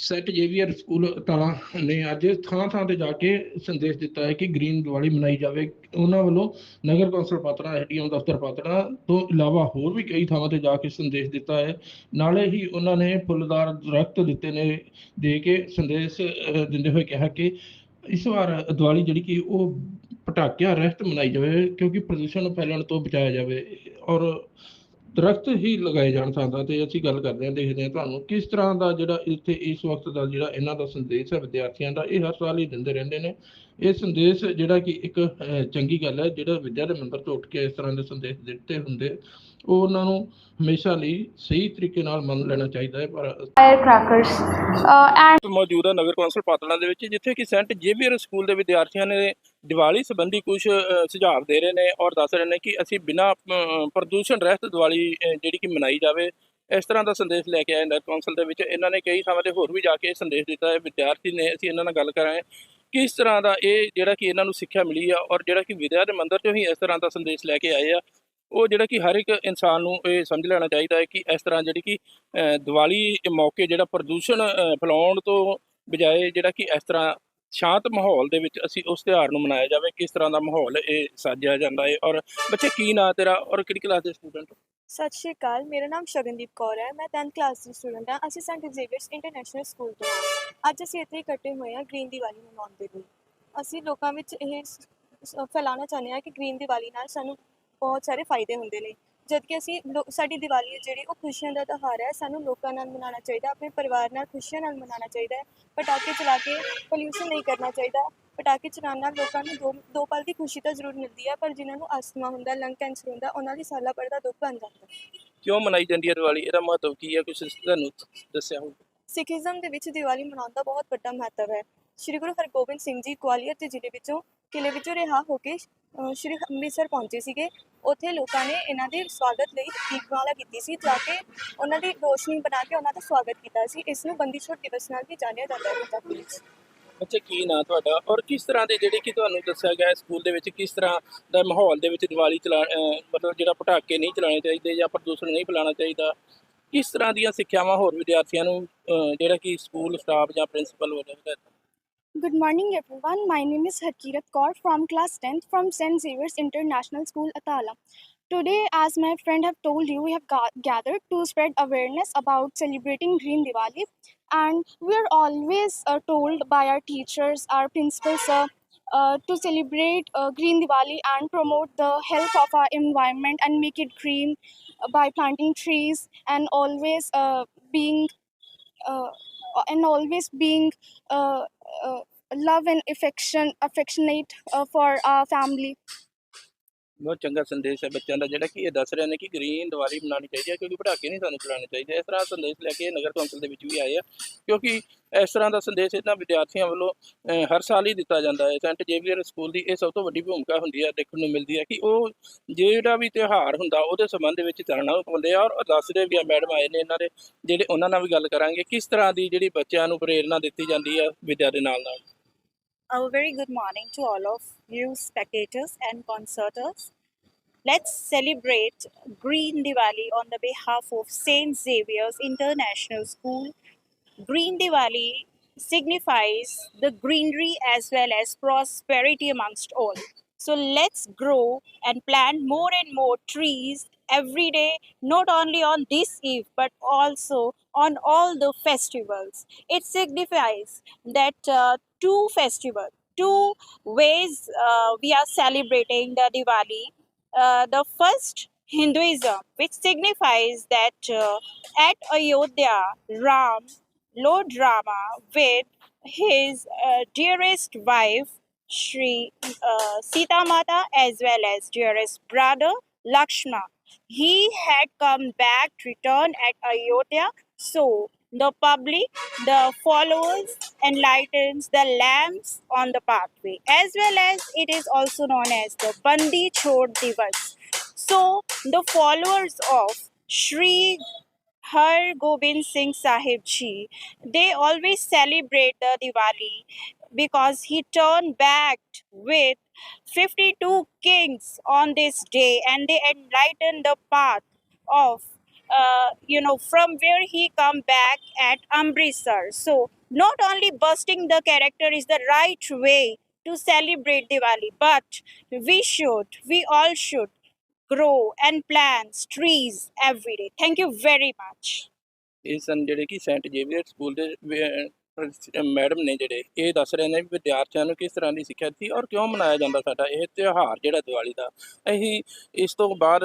Saint Xavier school ਤਾਲਾ ਨੇ ਅੱਜ ਥਾਂ ਥਾਂ ਤੇ ਜਾ ਕੇ ਸੰਦੇਸ਼ ਦਿੱਤਾ ਹੈ ਕਿ ਗ੍ਰੀਨ ਦੀਵਾਲੀ ਮਨਾਈ ਜਾਵੇ। ਉਹਨਾਂ ਵੱਲੋਂ ਨਗਰ ਕੌਂਸਲ ਪਾਤੜਾ ਐਸਡੀਐਮ ਦਫ਼ਤਰ ਪਾਤੜਾ ਤੋਂ ਇਲਾਵਾ ਹੋਰ ਵੀ ਕਈ ਥਾਵਾਂ ਤੇ ਜਾ ਕੇ ਸੰਦੇਸ਼ ਦਿੱਤਾ ਹੈ। ਨਾਲੇ ਹੀ ਉਹਨਾਂ ਨੇ ਫੁੱਲਦਾਰ ਦਰਖਤ ਦਿੱਤੇ ਨੇ, ਦੇ ਕੇ ਸੰਦੇਸ਼ ਦਿੰਦੇ ਹੋਏ ਕਿਹਾ ਕਿ ਇਸ ਵਾਰ ਦੀਵਾਲੀ ਜਿਹੜੀ ਕਿ ਉਹ ਪਟਾਕਿਆਂ ਰਹਿਤ ਮਨਾਈ ਜਾਵੇ ਕਿਉਂਕਿ ਪ੍ਰਦੂਸ਼ਣ ਨੂੰ ਫੈਲਣ ਤੋਂ ਬਚਾਇਆ ਜਾਵੇ। ਔਰ ਦਰਖਤ ਹੀ ਲਗਾਏ ਜਾਣ ਸਕਦਾ ਤੇ ਅਸੀਂ ਗੱਲ ਕਰਦੇ ਹਾਂ ਦੇਖਦੇ ਹਾਂ ਤੁਹਾਨੂੰ ਕਿਸ ਤਰ੍ਹਾਂ ਦਾ ਜਿਹੜਾ ਇੱਥੇ ਇਸ ਵਕਤ ਦਾ ਜਿਹੜਾ ਇਹਨਾਂ ਦਾ ਸੰਦੇਸ਼ ਹੈ ਵਿਦਿਆਰਥੀਆਂ ਦਾ ਇਹ ਹਰ ਸਾਲ ਹੀ ਦਿੰਦੇ ਰਹਿੰਦੇ ਨੇ। ਇਹ ਸੰਦੇਸ਼ ਜਿਹੜਾ ਕਿ ਇੱਕ ਅਹ, ਚੰਗੀ ਗੱਲ ਹੈ ਜਿਹੜਾ ਵਿਦਿਆ ਦੇ ਮੰਦਰ ਤੋਂ ਉੱਠ ਕੇ ਇਸ ਤਰ੍ਹਾਂ ਦੇ ਸੰਦੇਸ਼ ਦਿੱਤੇ ਹੁੰਦੇ ਉਹ ਉਹਨਾਂ ਨੂੰ ਹਮੇਸ਼ਾ ਲਈ ਸਹੀ ਤਰੀਕੇ ਨਾਲ ਮੰਨ ਲੈਣਾ ਚਾਹੀਦਾ ਹੈ ਪਰ firecrackers uh, and ਮੌਜੂਦ ਹੈ ਨਗਰ ਕੌਂਸਲ ਪਾਤੜਾ ਦੇ ਵਿੱਚ ਜਿੱਥੇ ਕਿ ਸੈਂਟ ਜੇਵੀਅਰ ਸਕੂਲ ਦੇ ਵਿਦਿਆਰਥੀਆਂ ਨੇ ਦੀਵਾਲੀ ਸੰਬੰਧੀ ਕੁਝ ਸੁਝਾਅ ਦੇ ਰਹੇ ਨੇ ਔਰ ਦੱਸ ਰਹੇ ਨੇ ਕਿ ਅਸੀਂ ਬਿਨਾਂ ਪ੍ਰਦੂਸ਼ਣ ਰਹਿਤ ਦੀਵਾਲੀ ਜਿਹੜੀ ਕਿ ਮਨਾਈ ਜਾਵੇ ਇਸ ਤਰ੍ਹਾਂ ਦਾ ਸੰਦੇਸ਼ ਲੈ ਕੇ ਆਏ ਨਗਰ ਕੌਂਸਲ ਦੇ ਵਿੱਚ। ਇਹਨਾਂ ਨੇ ਕਈ ਥਾਵਾਂ ਤੇ ਹੋਰ ਵੀ ਜਾ ਕੇ ਸੰਦੇਸ਼ ਦਿੱਤਾ ਹੈ। ਵਿਦਿਆਰਥੀ ਨੇ ਅਸੀਂ ਇਹਨਾਂ ਨਾਲ ਗੱਲ ਕਰਾਂਗੇ ਕਿਸ ਤਰ੍ਹਾਂ ਦਾ ਇਹ ਜਿਹੜਾ ਕਿ ਇਹਨਾਂ ਨੂੰ ਸਿੱਖਿਆ ਮਿਲੀ ਆ ਔਰ ਜਿਹੜਾ ਕਿ ਵਿਦਿਆ ਦੇ ਮੰਦਰ ਤੋਂ ਹੀ ਇਸ ਤਰ੍ਹਾਂ ਦਾ ਸੰਦੇਸ਼ ਲੈ ਕੇ ਆਏ ਆ। ਉਹ ਜਿਹੜਾ ਕਿ ਹਰ ਇੱਕ ਇਨਸਾਨ ਨੂੰ ਇਹ ਸਮਝ ਲੈਣਾ ਚਾਹੀਦਾ ਹੈ ਕਿ ਇਸ ਤਰ੍ਹਾਂ ਜਿਹੜੀ ਕਿ ਦੀਵਾਲੀ ਮੌਕੇ ਜਿਹੜਾ ਪ੍ਰਦੂਸ਼ਣ ਫੈਲਾਉਣ ਤੋਂ ਬਜਾਏ ਜਿਹੜਾ ਕਿ ਇਸ ਤਰ੍ਹਾਂ ਸ਼ਾਂਤ ਮਾਹੌਲ ਦੇ ਵਿੱਚ ਅਸੀਂ ਉਸ ਤਿਉਹਾਰ ਨੂੰ ਮਨਾਇਆ ਜਾਵੇ, ਕਿਸ ਤਰ੍ਹਾਂ ਦਾ ਮਾਹੌਲ ਇਹ ਸਾਜਿਆ ਜਾਂਦਾ ਹੈ। ਔਰ ਬੱਚੇ, ਕੀ ਨਾਂ ਤੇਰਾ ਔਰ ਕਿਹੜੀ ਕਲਾਸ ਦੇ ਸਟੂਡੈਂਟ? ਸਤਿ ਸ਼੍ਰੀ ਅਕਾਲ, ਮੇਰਾ ਨਾਮ ਸ਼ਗਨਦੀਪ ਕੌਰ ਹੈ, ਮੈਂ 10th ਕਲਾਸ ਦੀ ਸਟੂਡੈਂਟ ਹਾਂ। ਅਸੀਂ ਸੈਂਟ ਜ਼ੇਵੀਅਰਸ ਇੰਟਰਨੈਸ਼ਨਲ ਸਕੂਲ ਤੋਂ ਹਾਂ। ਅੱਜ ਅਸੀਂ ਇੱਥੇ ਇਕੱਠੇ ਹੋਏ ਹਾਂ ਗ੍ਰੀਨ ਦੀਵਾਲੀ ਮਨਾਉਣ ਦੇ ਲਈ। ਅਸੀਂ ਲੋਕਾਂ ਵਿੱਚ ਇਹ ਫੈਲਾਉਣਾ ਚਾਹੁੰਦੇ ਹਾਂ ਕਿ ਗ੍ਰੀਨ ਦੀਵਾਲੀ ਨਾਲ ਸਾਨੂੰ ਬਹੁਤ ਸਾਰੇ ਫਾਇਦੇ ਹੁੰਦੇ ਨੇ। ਜਦ ਕਿ ਅਸੀਂ ਸਾਡੀ ਦੀਵਾਲੀ ਹੈ ਜਿਹੜੀ ਉਹ ਖੁਸ਼ੀਆਂ ਦਾ ਤਿਉਹਾਰ ਹੈ। ਸਾਨੂੰ ਲੋਕਾਂ ਨਾਲ ਮਨਾਉਣਾ ਚਾਹੀਦਾ ਆਪਣੇ ਪਰਿਵਾਰ ਨਾਲ ਖੁਸ਼ੀਆਂ ਨਾਲ ਮਨਾਉਣਾ ਚਾਹੀਦਾ ਹੈ। ਪਟਾਕੇ ਚਲਾ ਕੇ ਪੋਲਿਊਸ਼ਨ ਨਹੀਂ ਕਰਨਾ ਚਾਹੀਦਾ। ਪਟਾਕੇ ਚਲਾਉਣ ਨਾਲ ਲੋਕਾਂ ਨੂੰ ਦੋ ਦੋ ਪਲ ਦੀ ਖੁਸ਼ੀ ਤਾਂ ਜ਼ਰੂਰ ਮਿਲਦੀ ਹੈ ਪਰ ਜਿਨ੍ਹਾਂ ਨੂੰ ਅਸਥਮਾ ਹੁੰਦਾ ਲੰਗ ਕੈਂਸਰ ਹੁੰਦਾ ਉਹਨਾਂ ਦੀ ਸਾਲਾਂ ਭਰ ਦਾ ਦੁੱਖ ਬਣ ਜਾਂਦਾ ਕਿਉਂ ਮਨਾਈ ਜਾਂਦੀ ਹੈ ਦੀਵਾਲੀ? ਇਹਦਾ ਮਹੱਤਵ ਕੀ ਹੈ? ਕੁਝ ਤੁਹਾਨੂੰ ਦੱਸਿਆ ਹੋਊ ਸਿੱਖੀਜ਼ਮ ਦੇ ਵਿੱਚ ਦੀਵਾਲੀ ਮਨਾਉਣ ਦਾ ਬਹੁਤ ਵੱਡਾ ਮਹੱਤਵ ਹੈ। ਸ਼੍ਰੀ ਗੁਰੂ ਹਰਗੋਬਿੰਦ ਸਿੰਘ ਜੀ ਗਵਾਲੀਅਰ ਦੇ ਜ਼ਿਲ੍ਹੇ ਵਿੱਚੋਂ ਕਿਲੇ ਵਿੱਚੋਂ ਰਿਹਾ ਹੋ ਕੇ ਸ਼੍ਰੀ ਅੰਮ੍ਰਿਤਸਰ ਪਹੁੰਚੇ ਸੀਗੇ। ਉੱਥੇ ਲੋਕਾਂ ਨੇ ਇਹਨਾਂ ਦੇ ਸਵਾਗਤ ਲਈ ਦੀਪਮਾਲਾ ਕੀਤੀ ਸੀ, ਜਾ ਕੇ ਉਹਨਾਂ ਦੀ ਰੋਸ਼ਨੀ ਬਣਾ ਕੇ ਉਹਨਾਂ ਦਾ ਸਵਾਗਤ ਕੀਤਾ ਸੀ। ਇਸ ਨੂੰ ਬੰਦੀ ਛੋੜ ਦਿਵਸ ਨਾਲ ਵੀ ਜਾਣਿਆ ਜਾਂਦਾ ਹੈ ਪੰਜਾਬ ਵਿੱਚ ਬੱਚੇ ਕੀ ਨਾਂ ਤੁਹਾਡਾ? ਔਰ ਕਿਸ ਤਰ੍ਹਾਂ ਦੇ ਜਿਹੜੇ ਕਿ ਤੁਹਾਨੂੰ ਦੱਸਿਆ ਗਿਆ ਸਕੂਲ ਦੇ ਵਿੱਚ, ਕਿਸ ਤਰ੍ਹਾਂ ਦਾ ਮਾਹੌਲ ਦੇ ਵਿੱਚ ਦੀਵਾਲੀ ਚਲਾ ਮਤਲਬ ਜਿਹੜਾ ਪਟਾਕੇ ਨਹੀਂ ਚਲਾਉਣੇ ਚਾਹੀਦੇ ਜਾਂ ਪ੍ਰਦੂਸ਼ਣ ਨਹੀਂ ਫੈਲਾਉਣਾ ਚਾਹੀਦਾ? ਕਿਸ ਤਰ੍ਹਾਂ ਦੀਆਂ ਸਿੱਖਿਆਵਾਂ ਹੋਰ ਵਿਦਿਆਰਥੀਆਂ ਨੂੰ ਜਿਹੜਾ ਕਿ ਸਕੂਲ ਸਟਾਫ ਜਾਂ ਪ੍ਰਿੰਸੀਪਲ ਵਗੈਰਾ Good morning, everyone. My name is Harkirat Kaur from class 10th from St. Xavier's International School, Atala. Today, as my friend have told you, we have gathered to spread awareness about celebrating Green Diwali. And we are always uh, told by our teachers, our principals, uh, uh, to celebrate uh, Green Diwali and promote the health of our environment and make it green uh, by planting trees and always uh, being uh, and always being uh, love and affection affectionate uh, for our family. ਬਹੁਤ ਚੰਗਾ ਸੰਦੇਸ਼ ਹੈ ਬੱਚਿਆਂ ਦਾ ਜਿਹੜਾ ਕਿ ਇਹ ਦੱਸ ਰਹੇ ਨੇ ਕਿ ਗ੍ਰੀਨ ਦੀਵਾਲੀ ਬਣਾਉਣੀ ਚਾਹੀਦੀ ਹੈ ਕਿਉਂਕਿ ਪਟਾਕੇ ਨਹੀਂ ਸਾਨੂੰ ਚਲਾਉਣੇ ਚਾਹੀਦੇ। ਇਸ ਤਰ੍ਹਾਂ ਸੰਦੇਸ਼ ਲੈ ਕੇ ਨਗਰ ਕੌਂਸਲ ਦੇ ਵਿੱਚ ਵੀ ਆਏ ਆ ਕਿਉਂਕਿ ਇਸ ਤਰ੍ਹਾਂ ਦਾ ਸੰਦੇਸ਼ ਇਹਨਾਂ ਵਿਦਿਆਰਥੀਆਂ ਵੱਲੋਂ ਹਰ ਸਾਲ ਹੀ ਦਿੱਤਾ ਜਾਂਦਾ ਹੈ। ਸੈਂਟ ਜੇਵੀਅਰ ਸਕੂਲ ਦੀ ਇਹ ਸਭ ਤੋਂ ਵੱਡੀ ਭੂਮਿਕਾ ਹੁੰਦੀ ਹੈ ਦੇਖਣ ਨੂੰ ਮਿਲਦੀ ਹੈ ਕਿ ਉਹ ਜਿਹੜਾ ਵੀ ਤਿਉਹਾਰ ਹੁੰਦਾ ਉਹਦੇ ਸੰਬੰਧ ਵਿੱਚ ਚਾਨਣਾ ਪਾਉਂਦੇ ਆ ਔਰ ਦੱਸਦੇ ਵੀ ਆ ਮੈਡਮ ਆਏ ਨੇ ਇਹਨਾਂ ਦੇ ਜਿਹੜੇ ਉਹਨਾਂ ਨਾਲ ਵੀ ਗੱਲ ਕਰਾਂਗੇ ਕਿਸ ਤਰ੍ਹਾਂ ਦੀ ਜਿਹੜੀ ਬੱਚਿਆਂ ਨੂੰ ਪ੍ਰੇਰਣਾ ਦਿੱਤੀ ਜਾਂਦੀ ਹੈ ਵਿਦਿਆ ਦੇ ਨਾਲ ਨਾਲ A very good morning to all of you spectators and concerters. Let's celebrate Green Diwali on the behalf of St. Xavier's International School. Green Diwali signifies the greenery as well as prosperity amongst all. So let's grow and plant more and more trees every day, not only on this eve, but also on all the festivals. It signifies that uh, two festivals, two ways uh, we are celebrating the Diwali. Uh, the first, Hinduism, which signifies that uh, at Ayodhya, Ram, Lord Rama, with his uh, dearest wife, Shri uh, Sita Mata, as well as dearest brother, Lakshmana, he had come back, returned at Ayodhya. So the public, the followers, enlightens the lamps on the pathway, as well as it is also known as the Bandi Chhod Divas. So the followers of Shri Har Gobind Singh Sahib Ji, they always celebrate the Diwali because he turned back with 52 kings on this day and they enlightened the path of uh, you know, from where he come back at Amritsar. So not only busting the character is the right way to celebrate Diwali, but we should, we all should grow and plant trees every day. Thank you very much. ਇਹ ਸਨ ਜਿਹੜੇ ਕਿ Saint Xavier school ਦੇ madam ਨੇ ਜਿਹੜੇ ਇਹ ਦੱਸ ਰਹੇ ਨੇ ਵੀ ਵਿਦਿਆਰਥੀਆਂ ਨੂੰ ਕਿਸ ਤਰ੍ਹਾਂ ਦੀ ਸਿੱਖਿਆ ਦਿੱਤੀ ਔਰ ਕਿਉਂ ਮਨਾਇਆ ਜਾਂਦਾ ਸਾਡਾ ਇਹ ਤਿਉਹਾਰ ਜਿਹੜਾ ਦੀਵਾਲੀ ਦਾ। ਅਸੀਂ ਇਸ ਤੋਂ ਬਾਅਦ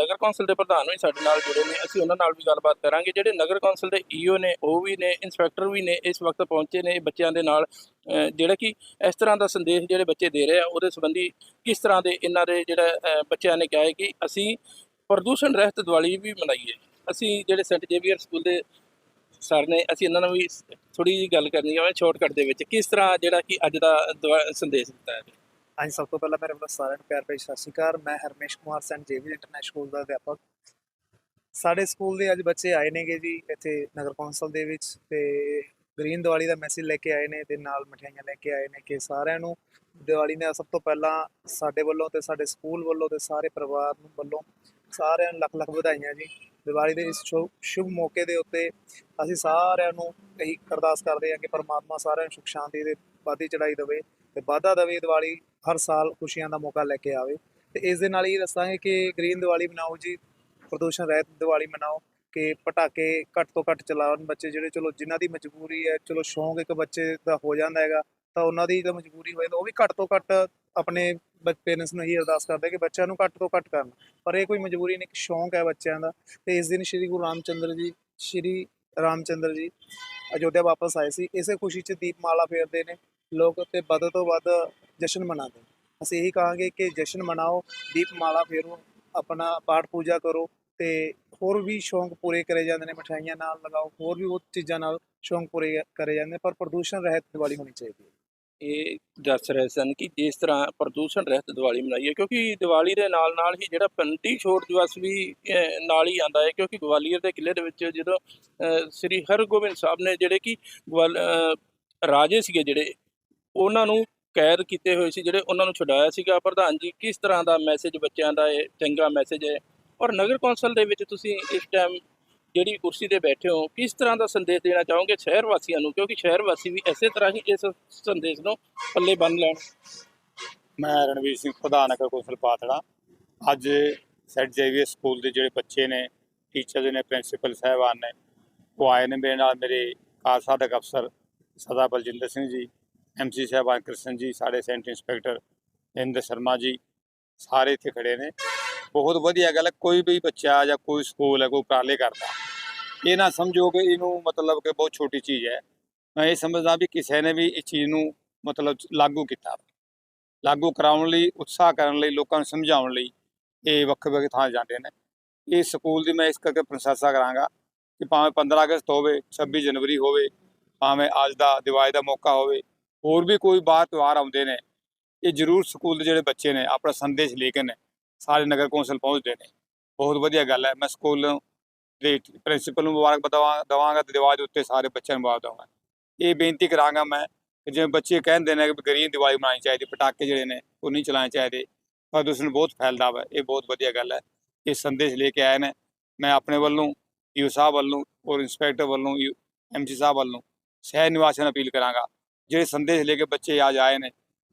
ਨਗਰ ਕੌਂਸਲ ਦੇ ਪ੍ਰਧਾਨ ਵੀ ਸਾਡੇ ਨਾਲ ਜੁੜੇ ਨੇ, ਅਸੀਂ ਉਹਨਾਂ ਨਾਲ ਵੀ ਗੱਲਬਾਤ ਕਰਾਂਗੇ। ਜਿਹੜੇ ਨਗਰ ਕੌਂਸਲ ਦੇ ਈਓ ਨੇ, ਉਹ ਵੀ ਨੇ, ਇੰਸਪੈਕਟਰ ਵੀ ਨੇ ਇਸ ਵਕਤ ਪਹੁੰਚੇ ਨੇ ਬੱਚਿਆਂ ਦੇ ਨਾਲ। ਜਿਹੜਾ ਕਿ ਇਸ ਤਰ੍ਹਾਂ ਦਾ ਸੰਦੇਸ਼ ਜਿਹੜੇ ਬੱਚੇ ਦੇ ਰਹੇ ਆ, ਉਹਦੇ ਸੰਬੰਧੀ ਕਿਸ ਤਰ੍ਹਾਂ ਦੇ ਇਹਨਾਂ ਦੇ ਜਿਹੜਾ ਬੱਚਿਆਂ ਨੇ ਕਿਹਾ ਹੈ ਕਿ ਅਸੀਂ ਪ੍ਰਦੂਸ਼ਣ ਰਹਿਤ ਦੀਵਾਲੀ ਵੀ ਮਨਾਈਏ। ਅਸੀਂ ਜਿਹੜੇ ਸੈਂਟ ਜੇਵੀਅਰ ਸਕੂਲ ਦੇ ਸਰ ਨੇ ਅਸੀਂ ਇਹਨਾਂ ਨੂੰ ਵੀ ਥੋੜੀ ਜਿਹੀ ਗੱਲ ਕਰਨੀ ਹੈ ਸ਼ਾਰਟਕਟ ਦੇ ਵਿੱਚ। ਕਿਸ ਤਰ੍ਹਾਂ ਜਿਹੜਾ ਕਿ ਅੱਜ ਦਾ ਦਿਵਾ- ਸੰਦੇਸ਼ ਦਿੱਤਾ ਹੈ? ਹਾਂਜੀ, ਸਭ ਤੋਂ ਪਹਿਲਾਂ ਮੇਰੇ ਵੱਲੋਂ ਸਾਰਿਆਂ ਨੂੰ ਪਿਆਰ ਭਰੀ ਸਤਿ ਸ਼੍ਰੀ ਅਕਾਲ। ਮੈਂ ਹਰਮੇਸ਼ ਕੁਮਾਰ ਸੈਂਟ ਜੇਵੀ ਇੰਟਰਨੈਸ਼ਨਲ ਸਕੂਲ ਦਾ ਅਧਿਆਪਕ। ਸਾਡੇ ਸਕੂਲ ਦੇ ਅੱਜ ਬੱਚੇ ਆਏ ਨੇਗੇ ਜੀ ਇੱਥੇ ਨਗਰ ਕੌਂਸਲ ਦੇ ਵਿੱਚ ਤੇ ਗ੍ਰੀਨ ਦੀਵਾਲੀ ਦਾ ਮੈਸੇਜ ਲੈ ਕੇ ਆਏ ਨੇ ਤੇ ਨਾਲ ਮਠਿਆਈਆਂ ਲੈ ਕੇ ਆਏ ਨੇ ਕਿ ਸਾਰਿਆਂ ਨੂੰ ਦੀਵਾਲੀ ਦਾ ਸਭ ਤੋਂ ਪਹਿਲਾਂ ਸਾਡੇ ਵੱਲੋਂ ਤੇ ਸਾਡੇ ਸਕੂਲ ਵੱਲੋਂ ਤੇ ਸਾਰੇ ਪਰਿਵਾਰ ਨੂੰ ਵੱਲੋਂ ਸਾਰਿਆਂ ਨੂੰ ਲੱਖ ਲੱਖ ਵਧਾਈਆਂ ਜੀ। ਦੀਵਾਲੀ ਦੇ ਇਸ ਸ਼ੁਭ ਸ਼ੁਭ ਮੌਕੇ ਦੇ ਉੱਤੇ ਅਸੀਂ ਸਾਰਿਆਂ ਨੂੰ ਇਹੀ ਅਰਦਾਸ ਕਰਦੇ ਹਾਂ ਕਿ ਪਰਮਾਤਮਾ ਸਾਰਿਆਂ ਨੂੰ ਸੁਖ ਸ਼ਾਂਤੀ ਦੇ ਵਾਦੀ ਚੜਾਈ ਦੇਵੇ ਤੇ ਵਾਧਾ ਦੇਵੇ ਦੀਵਾਲੀ, ਹਰ ਸਾਲ ਖੁਸ਼ੀਆਂ ਦਾ ਮੌਕਾ ਲੈ ਕੇ ਆਵੇ। ਤੇ ਇਸ ਦੇ ਨਾਲ ਹੀ ਦੱਸਾਂਗੇ ਕਿ ਗ੍ਰੀਨ ਦੀਵਾਲੀ ਮਨਾਓ ਜੀ, ਪ੍ਰਦੂਸ਼ਣ ਰਹਿਤ ਦੀਵਾਲੀ ਮਨਾਓ ਕਿ ਪਟਾਕੇ ਘੱਟ ਤੋਂ ਘੱਟ ਚਲਾਉਣ ਬੱਚੇ ਜਿਹੜੇ, ਚਲੋ ਜਿਨ੍ਹਾਂ ਦੀ ਮਜਬੂਰੀ ਹੈ, ਚਲੋ ਸ਼ੌਂਕ ਇੱਕ ਬੱਚੇ ਦਾ ਹੋ ਜਾਂਦਾ ਹੈਗਾ ਤਾਂ ਉਹਨਾਂ ਦੀ ਜਦੋਂ ਮਜਬੂਰੀ ਹੋਏ ਤਾਂ ਉਹ ਵੀ ਘੱਟ ਤੋਂ ਘੱਟ ਆਪਣੇ ਪੇਰੈਂਟਸ ਨੂੰ ਇਹੀ ਅਰਦਾਸ ਕਰਦੇ ਕਿ ਬੱਚਿਆਂ ਨੂੰ ਘੱਟ ਤੋਂ ਘੱਟ ਕਰਨ। ਪਰ ਇਹ ਕੋਈ ਮਜਬੂਰੀ ਨਹੀਂ ਇੱਕ ਸ਼ੌਂਕ ਹੈ ਬੱਚਿਆਂ ਦਾ। ਤੇ ਇਸ ਦਿਨ ਸ਼੍ਰੀ ਗੁਰੂ ਰਾਮਚੰਦਰ ਜੀ ਸ਼੍ਰੀ ਰਾਮਚੰਦਰ ਜੀ ਅਯੋਧਿਆ ਵਾਪਸ ਆਏ ਸੀ। ਇਸੇ ਖੁਸ਼ੀ 'ਚ ਦੀਪਮਾਲਾ ਫੇਰਦੇ ਨੇ। ਲੋਕ ਤੇ ਵੱਧ ਤੋਂ ਵੱਧ ਜਸ਼ਨ ਮਨਾਉਂਦੇ ਨੇ। ਅਸੀਂ ਇਹੀ ਕਹਾਂਗੇ ਕਿ ਜਸ਼ਨ ਮਨਾਓ ਦੀਪਮਾਲਾ ਫੇਰੋ ਆਪਣਾ ਪਾਠ ਪੂਜਾ ਕਰੋ ਤੇ ਹੋਰ ਵੀ ਸ਼ੌਂਕ ਪੂਰੇ ਕਰੇ ਜਾਂਦੇ ਨੇ ਮਠਿਆਈਆਂ ਨਾਲ ਲਗਾਓ ਹੋਰ ਵੀ ਉਹ ਚੀਜ਼ਾਂ ਨਾਲ ਸ਼ੌਂਕ ਪੂਰੇ ਕਰੇ ਜਾਂਦੇ ਨੇ, ਪਰ ਪ੍ਰਦੂਸ਼ਣ ਰਹਿਤ ਦੀਵਾਲੀ ਹੋਣੀ ਚਾਹੀਦੀ ਹੈ। ਇਹ ਦੱਸ ਰਹੇ ਸਨ ਕਿ ਜਿਸ ਤਰ੍ਹਾਂ ਪ੍ਰਦੂਸ਼ਣ ਰਹਿਤ ਦੀਵਾਲੀ ਮਨਾਈ ਹੈ, ਕਿਉਂਕਿ ਦੀਵਾਲੀ ਦੇ ਨਾਲ ਨਾਲ ਹੀ ਜਿਹੜਾ ਪੰਡੀ ਛੋੜ ਦਿਵਸ ਵੀ ਨਾਲ ਹੀ ਆਂਦਾ ਹੈ, ਕਿਉਂਕਿ ਗਵਾਲੀਅਰ ਦੇ ਕਿਲੇ ਦੇ ਵਿੱਚ ਜਦੋਂ ਸ੍ਰੀ ਹਰਗੋਬਿੰਦ ਸਾਹਿਬ ਨੇ ਜਿਹੜੇ ਕਿ ਗਵਾਲ ਰਾਜੇ ਸੀਗੇ ਜਿਹੜੇ, ਉਹਨਾਂ ਨੂੰ ਕੈਦ ਕੀਤੇ ਹੋਏ ਸੀ, ਜਿਹੜੇ ਉਹਨਾਂ ਨੂੰ ਛੁਡਾਇਆ ਸੀਗਾ। ਪ੍ਰਧਾਨ ਜੀ, ਕਿਸ ਤਰ੍ਹਾਂ ਦਾ ਮੈਸੇਜ ਬੱਚਿਆਂ ਦਾ ਇਹ ਚੰਗਾ ਮੈਸੇਜ ਹੈ? ਔਰ ਨਗਰ ਕੌਂਸਲ ਦੇ ਵਿੱਚ ਤੁਸੀਂ ਇਸ ਟਾਈਮ ਜਿਹੜੀ ਕੁਰਸੀ ਤੇ ਬੈਠੇ ਹੋ, ਕਿਸ ਤਰ੍ਹਾਂ ਦਾ ਸੰਦੇਸ਼ ਦੇਣਾ ਚਾਹੋਗੇ ਸ਼ਹਿਰ ਵਾਸੀਆਂ ਨੂੰ? ਕਿਉਂਕਿ ਸ਼ਹਿਰ ਵਾਸੀ ਵੀ ਇਸੇ ਤਰ੍ਹਾਂ ਹੀ ਇਸ ਸੰਦੇਸ਼ ਨੂੰ ਪੱਲੇ ਬੰਨ ਲੈਣ। ਮੈਂ ਰਣਵੀਰ ਸਿੰਘ, ਪ੍ਰਧਾਨ ਨਗਰ ਪਾਤੜਾ। ਅੱਜ ਸੈਂਟ ਜੇਵੀਅਰ ਸਕੂਲ ਦੇ ਜਿਹੜੇ ਬੱਚੇ ਨੇ ਟੀਚਰ ਨੇ ਪ੍ਰਿੰਸੀਪਲ ਸਾਹਿਬਾਨ ਨੇ, ਉਹ ਆਏ ਨੇ ਮੇਰੇ ਨਾਲ ਮੇਰੇ ਕਾਰ ਸਾਧਕ ਅਫਸਰ ਸਦਾ ਬਲਜਿੰਦਰ ਸਿੰਘ ਜੀ ਐਮਸੀ ਸਾਹਿਬਾਨ ਕ੍ਰਿਸ਼ਨ ਜੀ, ਸਾਡੇ ਸੈਂਟ ਇੰਸਪੈਕਟਰ ਇੰਦਰ ਸ਼ਰਮਾ ਜੀ, ਸਾਰੇ ਇੱਥੇ ਖੜੇ ਨੇ। ਬਹੁਤ ਵਧੀਆ ਗੱਲ ਹੈ, ਕੋਈ ਵੀ ਬੱਚਾ ਜਾਂ ਕੋਈ ਸਕੂਲ ਹੈ, ਕੋਈ ਉਪਰਾਲੇ ਕਰਦਾ। ਇਹ ਨਾ ਸਮਝੋ ਕਿ ਇਹਨੂੰ ਮਤਲਬ ਕਿ ਬਹੁਤ ਛੋਟੀ ਚੀਜ਼ ਹੈ। ਮੈਂ ਇਹ ਸਮਝਦਾ ਵੀ ਕਿਸੇ ਨੇ ਵੀ ਇਸ ਚੀਜ਼ ਨੂੰ ਮਤਲਬ ਲਾਗੂ ਕੀਤਾ। ਲਾਗੂ ਕਰਾਉਣ ਲਈ, ਉਤਸ਼ਾਹ ਕਰਨ ਲਈ, ਲੋਕਾਂ ਨੂੰ ਸਮਝਾਉਣ ਲਈ ਇਹ ਵੱਖ ਵੱਖ ਥਾਂ ਜਾਂਦੇ ਨੇ। ਇਹ ਸਕੂਲ ਦੀ ਮੈਂ ਇਸ ਕਰਕੇ ਪ੍ਰਸ਼ੰਸਾ ਕਰਾਂਗਾ ਕਿ ਭਾਵੇਂ 15 ਅਗਸਤ ਹੋਵੇ 26 ਜਨਵਰੀ ਹੋਵੇ, ਭਾਵੇਂ ਅੱਜ ਦਾ ਦਿਵਾਲੀ ਦਾ ਮੌਕਾ ਹੋਵੇ, ਹੋਰ ਵੀ ਕੋਈ ਬਾਹਰ ਤਿਉਹਾਰ ਆਉਂਦੇ ਨੇ, ਇਹ ਜ਼ਰੂਰ ਸਕੂਲ ਦੇ ਜਿਹੜੇ ਬੱਚੇ ਨੇ, ਆਪਣਾ ਸੰਦੇਸ਼ ਲੈ ਕੇ ਨੇ, ਸਾਰੇ ਨਗਰ ਕੌਂਸਲ ਪਹੁੰਚਦੇ ਨੇ। ਬਹੁਤ ਵਧੀਆ ਗੱਲ ਹੈ। ਮੈਂ ਸਕੂਲ ਦੇ ਪ੍ਰਿੰਸੀਪਲ ਨੂੰ ਮੁਬਾਰਕ ਬਤਾਵਾਂ ਦਵਾਂਗਾ ਤੇ ਦਿਵਾਜ਼ ਦੇ ਉੱਤੇ ਸਾਰੇ ਬੱਚਿਆਂ ਨੂੰ ਮੁਬਾਰਕ ਦਵਾਂਗਾ। ਇਹ ਬੇਨਤੀ ਕਰਾਂਗਾ ਮੈਂ ਜਿਵੇਂ ਬੱਚੇ ਕਹਿੰਦੇ ਨੇ ਕਿ ਗਰੀਨ ਦੀਵਾਲੀ ਮਨਾਉਣੀ ਚਾਹੀਦੀ, ਪਟਾਕੇ ਜਿਹੜੇ ਨੇ ਉਹ ਨਹੀਂ ਚਲਾਉਣੇ ਚਾਹੀਦੇ ਪ੍ਰਦੂਸ਼ਣ ਬਹੁਤ ਫੈਲਦਾ ਵਾ, ਇਹ ਬਹੁਤ ਵਧੀਆ ਗੱਲ ਹੈ। ਇਹ ਸੰਦੇਸ਼ ਲੈ ਕੇ ਆਏ ਨੇ। ਮੈਂ ਆਪਣੇ ਵੱਲੋਂ ਯੂ ਸਾਹਿਬ ਵੱਲੋਂ ਔਰ ਇੰਸਪੈਕਟਰ ਵੱਲੋਂ ਐਮਜੀ ਸਾਹਿਬ ਵੱਲੋਂ ਸ਼ਹਿਰ ਨਿਵਾਸੀਆਂ ਨੂੰ ਅਪੀਲ ਕਰਾਂਗਾ। ਜਿਹੜੇ ਸੰਦੇਸ਼ ਲੈ ਕੇ ਬੱਚੇ ਅੱਜ ਆਏ ਨੇ,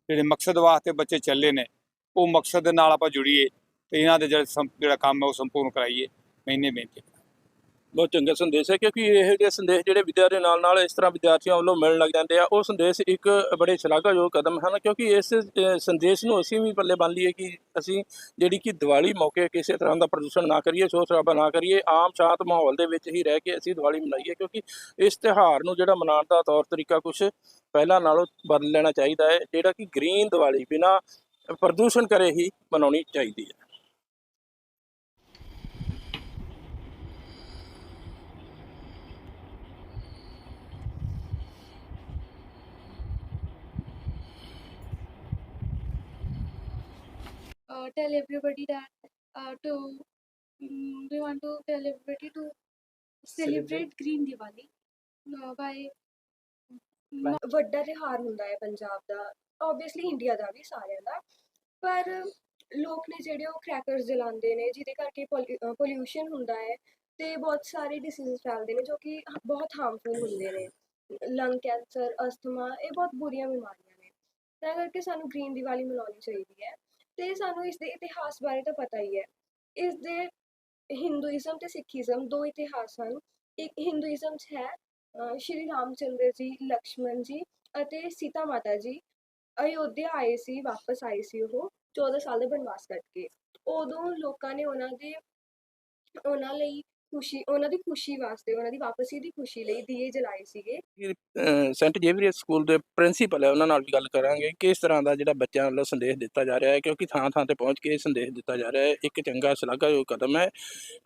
ਜਿਹੜੇ ਮਕਸਦ ਵਾਸਤੇ ਬੱਚੇ ਚੱਲੇ ਨੇ, ਉਹ ਮਕਸਦ ਦੇ ਨਾਲ ਆਪਾਂ ਜੁੜੀਏ ਤੇ ਇਹਨਾਂ ਦੇ ਜਿਹੜਾ ਕੰਮ ਹੈ ਉਹ ਸੰਪੂਰਨ ਕਰਾਈਏ। ਮੈਂ ਇੰਨੇ ਬੇਨਤੀ ਬਹੁਤ ਚੰਗਾ ਸੰਦੇਸ਼ ਹੈ ਕਿਉਂਕਿ ਇਹ ਜਿਹੇ ਸੰਦੇਸ਼ ਜਿਹੜੇ ਵਿਦਿਆ ਦੇ ਨਾਲ ਨਾਲ ਇਸ ਤਰ੍ਹਾਂ ਵਿਦਿਆਰਥੀਆਂ ਵੱਲੋਂ ਮਿਲਣ ਲੱਗ ਜਾਂਦੇ ਆ, ਉਹ ਸੰਦੇਸ਼ ਇੱਕ ਬੜੇ ਸ਼ਲਾਘਾਯੋਗ ਕਦਮ ਹਨ ਕਿਉਂਕਿ ਇਸ ਸੰਦੇਸ਼ ਨੂੰ ਅਸੀਂ ਵੀ ਪੱਲੇ ਬੰਨ ਲਈਏ ਕਿ ਅਸੀਂ ਜਿਹੜੀ ਕਿ ਦੀਵਾਲੀ ਮੌਕੇ ਕਿਸੇ ਤਰ੍ਹਾਂ ਦਾ ਪ੍ਰਦੂਸ਼ਣ ਨਾ ਕਰੀਏ, ਸ਼ੋਰ ਸ਼ਰਾਬਾ ਨਾ ਕਰੀਏ, ਆਮ ਸ਼ਾਂਤ ਮਾਹੌਲ ਦੇ ਵਿੱਚ ਹੀ ਰਹਿ ਕੇ ਅਸੀਂ ਦੀਵਾਲੀ ਮਨਾਈਏ ਕਿਉਂਕਿ ਇਸ ਤਿਉਹਾਰ ਨੂੰ ਜਿਹੜਾ ਮਨਾਉਣ ਦਾ ਤੌਰ ਤਰੀਕਾ ਕੁਝ ਪਹਿਲਾਂ ਨਾਲੋਂ ਬਦਲ ਲੈਣਾ ਚਾਹੀਦਾ ਹੈ, ਜਿਹੜਾ ਕਿ ਗ੍ਰੀਨ ਦੀਵਾਲੀ ਬਿਨਾ ਪ੍ਰਦੂਸ਼ਣ ਕਰੇ ਹੀ ਮਨਾਉਣੀ ਚਾਹੀਦੀ ਹੈ। Uh, tell everybody that uh, to mm, we want to tell everybody to celebrate green Diwali uh, by not ਵੱਡਾ ਤਿਉਹਾਰ ਹੁੰਦਾ ਹੈ ਪੰਜਾਬ ਦਾ ਆਬਵੀਅਸਲੀ ਇੰਡੀਆ ਦਾ ਵੀ ਸਾਰਿਆਂ ਦਾ ਪਰ ਲੋਕ ਨੇ ਜਿਹੜੇ ਉਹ ਕ੍ਰੈਕਰਸ ਜਲਾਉਂਦੇ ਨੇ ਜਿਹਦੇ ਕਰਕੇ ਪੋਲਿਊਸ਼ਨ ਹੁੰਦਾ ਹੈ ਤੇ ਬਹੁਤ ਸਾਰੇ ਡਿਸੀਜ਼ ਫੈਲਦੇ ਨੇ ਜੋ ਕਿ ਬਹੁਤ ਹਾਰਮਫੁਲ ਹੁੰਦੇ ਨੇ। ਲੰਗ ਕੈਂਸਰ ਅਸਥਮਾ ਇਹ ਬਹੁਤ ਬੁਰੀਆਂ ਬਿਮਾਰੀਆਂ ਨੇ। ਤਾਂ ਕਰਕੇ ਸਾਨੂੰ ਗ੍ਰੀਨ ਦੀਵਾਲੀ ਮਨਾਉਣੀ ਚਾਹੀਦੀ ਹੈ। ਤੇ ਸਾਨੂੰ ਇਸ ਦੇ ਇਤਿਹਾਸ ਬਾਰੇ ਤਾਂ ਪਤਾ ਹੀ ਹੈ। ਇਸ ਦੇ ਹਿੰਦੂਇਜ਼ਮ ਤੇ ਸਿੱਖੀਜ਼ਮ ਦੋ ਇਤਿਹਾਸ ਹਨ। ਇੱਕ ਹਿੰਦੂਇਜ਼ਮ 'ਚ ਹੈ ਅ, ਸ਼੍ਰੀ ਰਾਮਚੰਦਰ ਜੀ ਲਕਸ਼ਮਣ ਜੀ ਅਤੇ ਸੀਤਾ ਮਾਤਾ ਜੀ। ਅਯੋਧਿਆ ਆਏ ਸੀ ਵਾਪਸ ਆਏ ਸੀ ਉਹ 14 ਸਾਲ ਦੇ ਬਨਵਾਸ ਕੱਟ ਕੇ। ਉਦੋਂ ਲੋਕਾਂ ਨੇ ਉਹਨਾਂ ਦੇ ਉਹਨਾਂ ਲਈ ਖੁਸ਼ੀ ਉਹਨਾਂ ਦੀ ਖੁਸ਼ੀ ਵਾਸਤੇ ਉਹਨਾਂ ਦੀ ਵਾਪਸੀ ਦੀ ਖੁਸ਼ੀ ਲਈ ਦੀਏ ਜਲਾਏ ਸੀਗੇ। ਸੈਂਟ ਜੇਵੀਅਰ ਸਕੂਲ ਦੇ ਪ੍ਰਿੰਸੀਪਲ ਹੈ ਉਹਨਾਂ ਨਾਲ ਵੀ ਗੱਲ ਕਰਾਂਗੇ ਕਿਸ ਤਰ੍ਹਾਂ ਦਾ ਜਿਹੜਾ ਬੱਚਿਆਂ ਵੱਲੋਂ ਸੰਦੇਸ਼ ਦਿੱਤਾ ਜਾ ਰਿਹਾ ਹੈ ਕਿਉਂਕਿ ਥਾਂ ਥਾਂ ਤੇ ਪਹੁੰਚ ਕੇ ਸੰਦੇਸ਼ ਦਿੱਤਾ ਜਾ ਰਿਹਾ ਹੈ ਇੱਕ ਚੰਗਾ ਸ਼ਲਾਘਾਯੋਗ ਕਦਮ ਹੈ।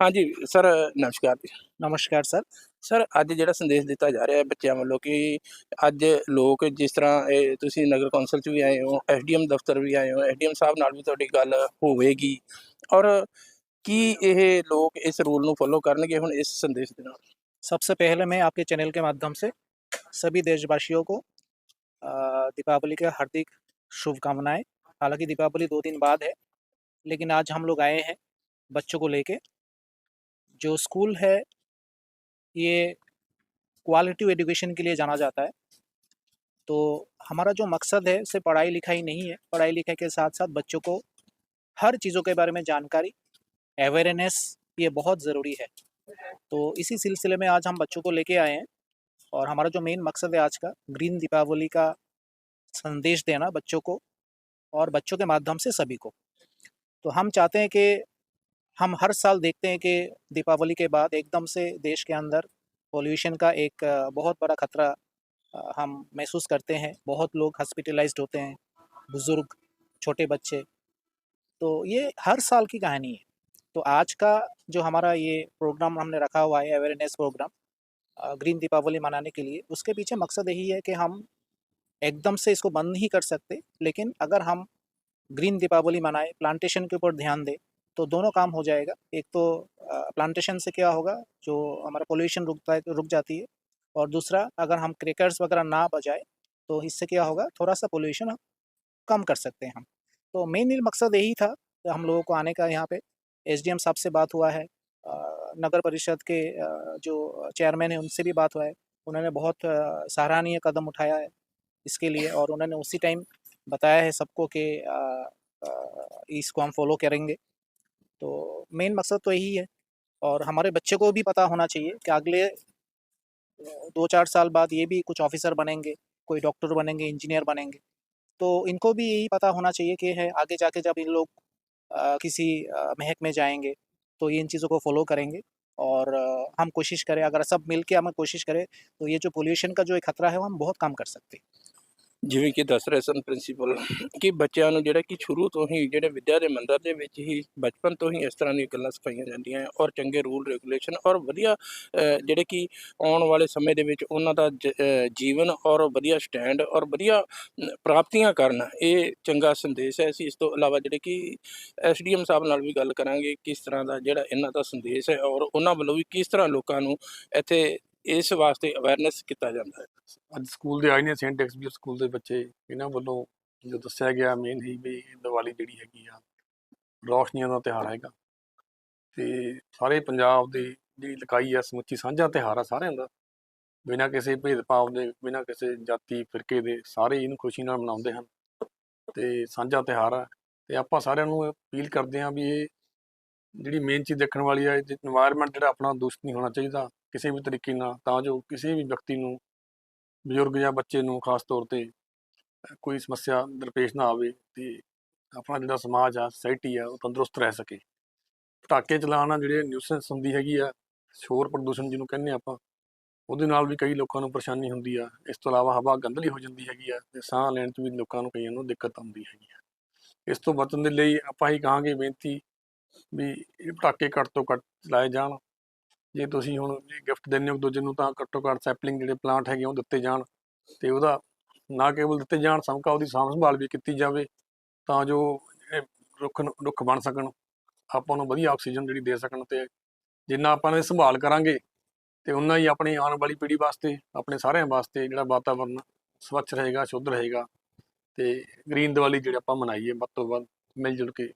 ਹਾਂਜੀ ਸਰ ਨਮਸਕਾਰ ਜੀ। ਨਮਸਕਾਰ ਸਰ। ਸਰ ਅੱਜ ਜਿਹੜਾ ਸੰਦੇਸ਼ ਦਿੱਤਾ ਜਾ ਰਿਹਾ ਹੈ ਬੱਚਿਆਂ ਵੱਲੋਂ ਕਿ ਅੱਜ ਲੋਕ ਜਿਸ ਤਰ੍ਹਾਂ ਇਹ ਤੁਸੀਂ ਨਗਰ ਕੌਂਸਲ 'ਚ ਵੀ ਆਏ ਹੋ ਐਸਡੀਐਮ ਦਫ਼ਤਰ ਵੀ ਆਏ ਹੋ ਐਸਡੀਐਮ ਸਾਹਿਬ ਨਾਲ ਵੀ ਤੁਹਾਡੀ ਗੱਲ ਹੋਵੇਗੀ। ਔਰ ਕੀ ਇਹ ਲੋਕ ਇਸ ਰੂਲ ਨੂੰ ਫੋਲੋ ਕਰਨਗੇ ਹੁਣ ਇਸ ਸੰਦੇਸ਼ ਦੇ ਨਾਲ सबसे पहले मैं आपके चैनल के माध्यम से सभी देशवासियों को अ, दीपावली के हार्दिक शुभकामनाएं हालांकि दीपावली दो दिन बाद है लेकिन आज हम लोग आए हैं बच्चों को लेके जो स्कूल है ये क्वालिटी एजुकेशन के लिए जाना जाता है तो हमारा जो मकसद है सिर्फ पढ़ाई लिखाई नहीं है पढ़ाई लिखाई के साथ साथ बच्चों को हर चीज़ों के बारे में जानकारी अवेयरनेस ये बहुत ज़रूरी है। तो इसी सिलसिले में आज हम बच्चों को लेके आए हैं और हमारा जो मेन मकसद है आज का ग्रीन दीपावली का संदेश देना बच्चों को और बच्चों के माध्यम से सभी को। तो हम चाहते हैं कि हम हर साल देखते हैं कि दीपावली के बाद एकदम से देश के अंदर पोल्यूशन का एक, बहुत बड़ा खतरा हम महसूस करते हैं। बहुत लोग हॉस्पिटलाइज्ड होते हैं, बुज़ुर्ग, छोटे बच्चे। तो ये हर साल की कहानी है। तो आज का जो हमारा ये प्रोग्राम हमने रखा हुआ है अवेयरनेस प्रोग्राम ग्रीन दीपावली मनाने के लिए, उसके पीछे मकसद यही है कि हम एकदम से इसको बंद नहीं कर सकते, लेकिन अगर हम ग्रीन दीपावली मनाएँ प्लांटेशन के ऊपर ध्यान दें तो दोनों काम हो जाएगा। एक तो प्लांटेशन से क्या होगा, जो हमारा पोल्यूशन रुकता है, रुक जाती है, और दूसरा, अगर हम क्रेकर्स वगैरह ना बजाए तो इससे क्या होगा थोड़ा सा पोल्यूशन कम कर सकते हैं हम। तो मेन मकसद यही था, हम लोगों को आने का यहाँ पे। एसडीएम साहब से बात हुआ है नगर परिषद के जो चेयरमैन है उनसे भी बात हुआ है। उन्होंने बहुत सराहनीय कदम उठाया है इसके लिए और उन्होंने उसी टाइम बताया है सबको कि इसको हम फॉलो करेंगे। तो मेन मकसद तो यही है और हमारे बच्चे को भी पता होना चाहिए कि अगले दो चार साल बाद ये भी कुछ ऑफिसर बनेंगे, कोई डॉक्टर बनेंगे, इंजीनियर बनेंगे। तो इनको भी यही पता होना चाहिए कि है, आगे जाके जब इन लोग किसी अ, महक में जाएंगे तो ये इन चीज़ों को फॉलो करेंगे और अ, हम कोशिश करें अगर सब मिल के हम कोशिश करें तो ये जो पोल्यूशन का जो एक खतरा है वो हम बहुत कम कर सकते हैं ਜਿਵੇਂ ਕਿ ਦੱਸ ਰਹੇ ਸਨ ਪ੍ਰਿੰਸੀਪਲ ਕਿ ਬੱਚਿਆਂ ਨੂੰ ਜਿਹੜਾ ਕਿ ਸ਼ੁਰੂ ਤੋਂ ਹੀ ਜਿਹੜੇ ਵਿੱਦਿਆ ਦੇ ਮੰਦਰ ਦੇ ਵਿੱਚ ਹੀ ਬਚਪਨ ਤੋਂ ਹੀ ਇਸ ਤਰ੍ਹਾਂ ਦੀਆਂ ਗੱਲਾਂ ਸਿਖਾਈਆਂ ਜਾਂਦੀਆਂ ਔਰ ਚੰਗੇ ਰੂਲ ਰੈਗੂਲੇਸ਼ਨ ਔਰ ਵਧੀਆ ਜਿਹੜੇ ਕਿ ਆਉਣ ਵਾਲੇ ਸਮੇਂ ਦੇ ਵਿੱਚ ਉਹਨਾਂ ਦਾ ਜ- ਜੀਵਨ ਔਰ ਵਧੀਆ ਸਟੈਂਡ ਔਰ ਵਧੀਆ ਪ੍ਰਾਪਤੀਆਂ ਕਰਨ, ਇਹ ਚੰਗਾ ਸੰਦੇਸ਼ ਹੈ। ਅਸੀਂ ਇਸ ਤੋਂ ਇਲਾਵਾ ਜਿਹੜੇ ਕਿ ਐਸਡੀਐਮ ਸਾਹਿਬ ਨਾਲ ਵੀ ਗੱਲ ਕਰਾਂਗੇ ਕਿਸ ਤਰ੍ਹਾਂ ਦਾ ਜਿਹੜਾ ਇਹਨਾਂ ਦਾ ਸੰਦੇਸ਼ ਹੈ ਔਰ ਉਹਨਾਂ ਵੱਲੋਂ ਵੀ ਕਿਸ ਤਰ੍ਹਾਂ ਲੋਕਾਂ ਨੂੰ ਇੱਥੇ ਇਸ ਵਾਸਤੇ ਅਵੇਅਰਨੈਸ ਕੀਤਾ ਜਾਂਦਾ ਹੈ। ਅੱਜ ਸਕੂਲ ਦੇ ਆਏ ਨੇ ਸੇਂਟ ਐਕਸਬੀਅਰ ਸਕੂਲ ਦੇ ਬੱਚੇ ਇਹਨਾਂ ਵੱਲੋਂ ਜੋ ਦੱਸਿਆ ਗਿਆ ਮੇਨ ਹੀ ਵੀ ਦੀਵਾਲੀ ਜਿਹੜੀ ਹੈਗੀ ਆ, ਰੌਸ਼ਨੀਆਂ ਦਾ ਤਿਉਹਾਰ ਹੈਗਾ। ਤੇ ਸਾਰੇ ਪੰਜਾਬ ਦੀ ਜਿਹੜੀ ਲਕਾਈ ਆ, ਸਮੁੱਚੀ ਸਾਂਝਾ ਤਿਉਹਾਰ ਆ ਸਾਰਿਆਂ ਦਾ। ਬਿਨਾਂ ਕਿਸੇ ਭੇਦਭਾਵ ਦੇ, ਬਿਨਾਂ ਕਿਸੇ ਜਾਤੀ ਫਿਰਕੇ ਦੇ ਸਾਰੇ ਇਹਨੂੰ ਖੁਸ਼ੀ ਨਾਲ ਮਨਾਉਂਦੇ ਹਨ। ਤੇ ਸਾਂਝਾ ਤਿਉਹਾਰ ਆ। ਤੇ ਆਪਾਂ ਸਾਰਿਆਂ ਨੂੰ ਅਪੀਲ ਕਰਦੇ ਹਾਂ ਵੀ ਇਹ ਜਿਹੜੀ ਮੇਨ ਚੀਜ਼ ਦੇਖਣ ਵਾਲੀ ਆ ਕਿ এনवायरमेंट ਜਿਹੜਾ ਆਪਣਾ ਦੂਸ਼ਿਤ ਨਹੀਂ ਹੋਣਾ ਚਾਹੀਦਾ, ਕਿਸੇ ਵੀ ਤਰੀਕੇ ਨਾਲ, ਤਾਂ ਜੋ ਕਿਸੇ ਵੀ ਵਿਅਕਤੀ ਨੂੰ, ਬਜ਼ੁਰਗ ਜਾਂ ਬੱਚੇ ਨੂੰ ਖਾਸ ਤੌਰ ਤੇ ਕੋਈ ਸਮੱਸਿਆ ਦਰਪੇਸ਼ ਨਾ ਆਵੇ ਤੇ ਆਪਣਾ ਜਿਹੜਾ ਸਮਾਜ ਆ ਸੋਸਾਇਟੀ ਆ, ਉਹ ਤੰਦਰੁਸਤ ਰਹਿ ਸਕੇ। ਪਟਾਕੇ ਚਲਾਉਣ ਨਾਲ ਜਿਹੜੇ ਨਿਊਸੈਂਸ ਹੁੰਦੀ ਹੈਗੀ ਆ, ਸ਼ੋਰ ਪ੍ਰਦੂਸ਼ਣ ਜਿਹਨੂੰ ਕਹਿੰਦੇ ਆਪਾਂ, ਉਹਦੇ ਨਾਲ ਵੀ ਕਈ ਲੋਕਾਂ ਨੂੰ ਪਰੇਸ਼ਾਨੀ ਹੁੰਦੀ ਆ। ਇਸ ਤੋਂ ਇਲਾਵਾ ਹਵਾ ਗੰਦਲੀ ਹੋ ਜਾਂਦੀ ਹੈਗੀ ਆ ਤੇ ਸਾਹ ਲੈਣ 'ਚ ਵੀ ਲੋਕਾਂ ਨੂੰ ਕਈਆਂ ਨੂੰ ਦਿੱਕਤ ਆਉਂਦੀ ਹੈਗੀ ਆ। ਇਸ ਤੋਂ ਬਚਣ ਦੇ ਲਈ ਆਪਾਂ ਹੀ ਕਹਾਂਗੇ ਬੇਨਤੀ ਵੀ ਇਹ ਪਟਾਕੇ ਘੱਟ ਤੋਂ ਘੱਟ ਚਲਾਏ ਜਾਣ। ਜੇ ਤੁਸੀਂ ਹੁਣ ਗਿਫਟ ਦਿੰਦੇ ਹੋ ਇੱਕ ਦੂਜੇ ਨੂੰ ਤਾਂ ਘੱਟੋ ਘੱਟ ਸੈਪਲਿੰਗ ਜਿਹੜੇ ਪਲਾਂਟ ਹੈਗੇ ਉਹ ਦਿੱਤੇ ਜਾਣ। ਤੇ ਉਹਦਾ ਨਾ ਕੇਵਲ ਦਿੱਤੇ ਜਾਣ ਸਮਕਾ ਉਹਦੀ ਸਾਂਭ ਸੰਭਾਲ ਵੀ ਕੀਤੀ ਜਾਵੇ ਤਾਂ ਜੋ ਰੁੱਖ ਨੂੰ- ਰੁੱਖ ਬਣ ਸਕਣ। ਆਪਾਂ ਨੂੰ ਵਧੀਆ ਆਕਸੀਜਨ ਜਿਹੜੀ ਦੇ ਸਕਣ ਤੇ ਜਿੰਨਾ ਆਪਾਂ ਨੇ ਸੰਭਾਲ ਕਰਾਂਗੇ ਤੇ ਉਨਾ ਹੀ ਆਪਣੀ ਆਉਣ ਵਾਲੀ ਪੀੜ੍ਹੀ ਵਾਸਤੇ, ਆਪਣੇ ਸਾਰਿਆਂ ਵਾਸਤੇ ਜਿਹੜਾ ਵਾਤਾਵਰਨ ਸਵੱਛ ਰਹੇਗਾ, ਸ਼ੁੱਧ ਰਹੇਗਾ ਤੇ ਗ੍ਰੀਨ ਦੀਵਾਲੀ ਜਿਹੜੀ ਆਪਾਂ ਮਨਾਈਏ ਵੱਧ ਤੋਂ ਵੱਧ ਮਿਲ ਜੁਲ ਕੇ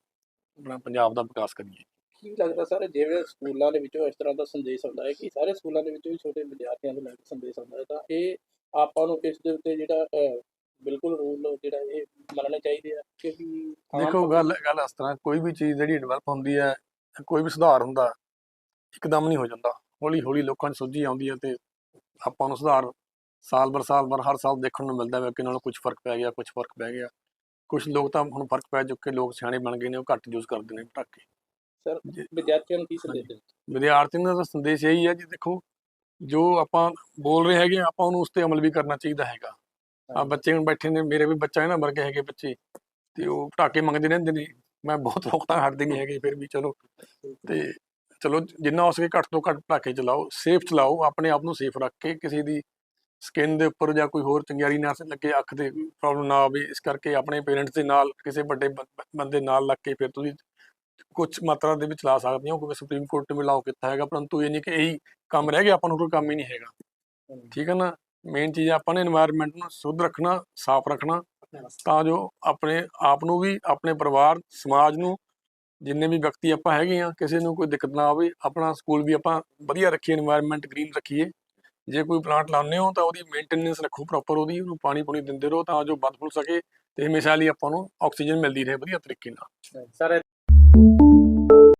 ਆਪਣਾ ਪੰਜਾਬ ਦਾ ਵਿਕਾਸ ਕਰੀਏ। ਕੀ ਲੱਗਦਾ ਸਰ ਜਿਵੇਂ ਸਕੂਲਾਂ ਦੇ ਵਿੱਚੋਂ ਇਸ ਤਰ੍ਹਾਂ ਦਾ ਸੰਦੇਸ਼ ਆਉਂਦਾ ਹੈ ਕਿ ਸਾਰੇ ਸਕੂਲਾਂ ਦੇ ਵਿੱਚੋਂ ਵੀ ਛੋਟੇ ਵਿਦਿਆਰਥੀਆਂ ਨੂੰ ਲੈ ਕੇ ਸੰਦੇਸ਼ ਆਉਂਦਾ ਹੈ ਤਾਂ ਇਹ ਆਪਾਂ ਨੂੰ ਇਸ ਦੇ ਉੱਤੇ ਜਿਹੜਾ ਬਿਲਕੁਲ ਰੂਲ ਜਿਹੜਾ ਇਹ ਮੰਨਣੇ ਚਾਹੀਦੇ ਆ ਕਿਉਂਕਿ ਦੇਖੋ ਗੱਲ ਗੱਲ ਇਸ ਤਰ੍ਹਾਂ ਕੋਈ ਵੀ ਚੀਜ਼ ਜਿਹੜੀ ਡਿਵੈਲਪ ਹੁੰਦੀ ਹੈ ਕੋਈ ਵੀ ਸੁਧਾਰ ਹੁੰਦਾ ਇੱਕਦਮ ਨਹੀਂ ਹੋ ਜਾਂਦਾ। ਹੌਲੀ ਹੌਲੀ ਲੋਕਾਂ 'ਚ ਸੋਝੀ ਆਉਂਦੀ ਹੈ ਤੇ ਆਪਾਂ ਨੂੰ ਸੁਧਾਰ ਸਾਲ ਬਰ ਸਾਲ ਬਰ ਹਰ ਸਾਲ ਦੇਖਣ ਨੂੰ ਮਿਲਦਾ ਹੈ ਕਿ ਨਾਲੋਂ ਕੁਝ ਫ਼ਰਕ ਪੈ ਗਿਆ ਕੁਝ ਫ਼ਰਕ ਪੈ ਗਿਆ। ਕੁਝ ਲੋਕ ਤਾਂ ਹੁਣ ਫ਼ਰਕ ਪੈ ਚੁੱਕੇ ਲੋਕ ਸਿਆਣੇ ਬਣ ਗਏ ਨੇ ਉਹ ਘੱਟ ਯੂਜ਼ ਕਰਦੇ ਨੇ ਪਟਾਕੇ। ਸਰ। ਵਿਦਿਆਰਥੀਆਂ ਨੂੰ ਕੀ ਸੰਦੇਸ਼ ਦੇਣਾ ਵਿਦਿਆਰਥੀਆਂ ਦਾ ਤਾਂ ਸੰਦੇਸ਼ ਇਹੀ ਹੈ ਜੀ ਦੇਖੋ ਜੋ ਆਪਾਂ ਬੋਲ ਰਹੇ ਹੈਗੇ ਆਪਾਂ ਉਹਨੂੰ ਉਸ ਤੇ ਅਮਲ ਵੀ ਕਰਨਾ ਚਾਹੀਦਾ ਹੈਗਾ। ਆ ਬੱਚੇ ਹੁਣ ਬੈਠੇ ਨੇ ਮੇਰੇ ਵੀ ਬੱਚਾ ਇਹਨਾਂ ਵਰਗੇ ਹੈਗੇ ਬੱਚੇ ਤੇ ਉਹ ਪਟਾਕੇ ਮੰਗਦੇ ਰਹਿੰਦੇ ਨੇ। ਮੈਂ ਬਹੁਤ ਰੋਕਤਾ ਹਟਦੇ ਨਹੀਂ ਹੈਗੇ ਫਿਰ ਵੀ ਚਲੋ। ਤੇ ਚਲੋ ਜਿੰਨਾ ਹੋ ਸਕੇ ਘੱਟ ਤੋਂ ਘੱਟ ਪਟਾਕੇ ਚਲਾਓ ਸੇਫ ਚਲਾਓ ਆਪਣੇ ਆਪ ਨੂੰ ਸੇਫ ਰੱਖ ਕੇ ਕਿਸੇ ਦੀ ਸਕਿਨ ਦੇ ਉੱਪਰ ਜਾਂ ਕੋਈ ਹੋਰ ਚੰਗਿਆਰੀ ਨਾ ਲੱਗੇ, ਅੱਖ ਦੇ ਪ੍ਰੋਬਲਮ ਨਾ ਆਵੇ, ਇਸ ਕਰਕੇ ਆਪਣੇ ਪੇਰੈਂਟਸ ਦੇ ਨਾਲ, ਕਿਸੇ ਵੱਡੇ ਬੰਦੇ ਨਾਲ ਲੱਗ ਕੇ ਫਿਰ ਤੁਸੀਂ ਕੁਝ ਮਾਤਰਾ ਦੇ ਵਿੱਚ ਲਾ ਸਕਦੇ ਹੋ, ਕਿਉਂਕਿ ਸੁਪਰੀਮ ਕੋਰਟ ਨੇ ਵੀ ਮਿਲਾਓ ਕੀਤਾ ਹੈਗਾ, ਪਰੰਤੂ ਇਹ ਨਹੀਂ ਕਿ ਇਹੀ ਕੰਮ ਰਹਿ ਗਿਆ, ਆਪਾਂ ਨੂੰ ਕੋਈ ਕੰਮ ਹੀ ਨਹੀਂ ਹੈਗਾ। ਠੀਕ ਹੈ ਨਾ? ਮੇਨ ਚੀਜ਼ ਆਪਾਂ ਨੇ এনवायरमेंट ਨੂੰ ਸ਼ੁੱਧ ਰੱਖਣਾ, ਸਾਫ਼ ਰੱਖਣਾ, ਤਾਂ ਜੋ ਆਪਣੇ ਆਪ ਨੂੰ ਵੀ, ਆਪਣੇ ਪਰਿਵਾਰ, ਸਮਾਜ ਨੂੰ ਜਿੰਨੇ ਵੀ ਵਿਅਕਤੀ ਆਪਾਂ ਹੈਗੇ ਆ ਕਿਸੇ ਨੂੰ ਕੋਈ ਦਿੱਕਤ ਨਾ ਆਵੇ, ਆਪਣਾ ਸਕੂਲ ਵੀ ਆਪਾਂ ਵਧੀਆ ਰੱਖੀਏ এনवायरमेंट ਗ੍ਰੀਨ ਰੱਖੀਏ। ਜੇ ਕੋਈ ਪਲਾਂਟ ਲਾਉਂਦੇ ਹੋ ਤਾਂ ਉਹਦੀ ਮੇਨਟੇਨੈਂਸ ਰੱਖੋ ਪ੍ਰੋਪਰ ਉਹਦੀ, ਉਹਨੂੰ ਪਾਣੀ ਪੂਣੀ ਦਿੰਦੇ ਰਹੋ ਤਾਂ ਜੋ ਵੱਧ ਫੁੱਲ ਸਕੇ ਤੇ ਹਮੇਸ਼ਾ ਲਈ ਆਪਾਂ ਨੂੰ ਆਕਸੀਜਨ ਮਿਲਦੀ ਰਹੇ ਵਧੀਆ ਤਰੀਕੇ ਨਾਲ। ਸਰ